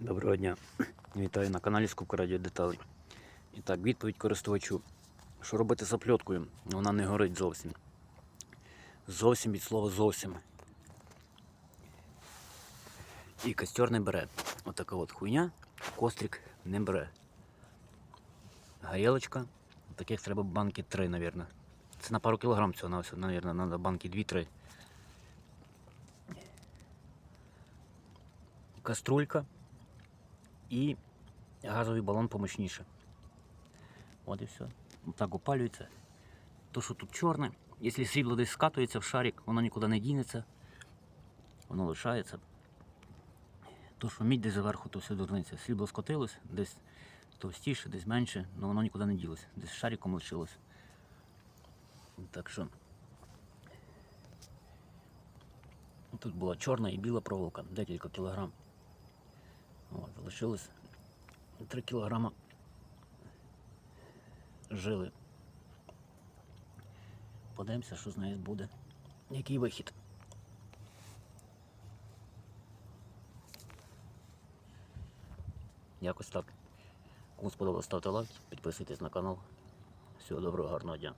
Доброго дня. Вітаю на каналі Скупка Радіо Деталей. І так, відповідь користувачу. Що робити з опльоткою? Вона не горить зовсім. Зовсім від слова зовсім. І костер не бере. Отака от хуйня. Кострик не бере. Горілочка. Таких треба банки 3, мабуть. Це на пару кілограм цього мабуть, треба банки 2-3. Каструлька і газовий балон помощніше. От і все. Так опалюється. То, що тут чорне, якщо срібло десь скатується в шарик, воно нікуди не дінеться, воно лишається. То, що мідь десь зверху, то все дурниця. Срібло скотилось, десь товстіше, десь менше, але воно нікуди не ділося. Десь шариком лишилось. Так що тут була чорна і біла проволока, декілька кілограм. Залишилось 3 кілограма жили. Подивимося, що з нею буде. Який вихід. Якось так. Кому сподобалось, ставте лайк, підписуйтесь на канал. Всього доброго, гарного дня.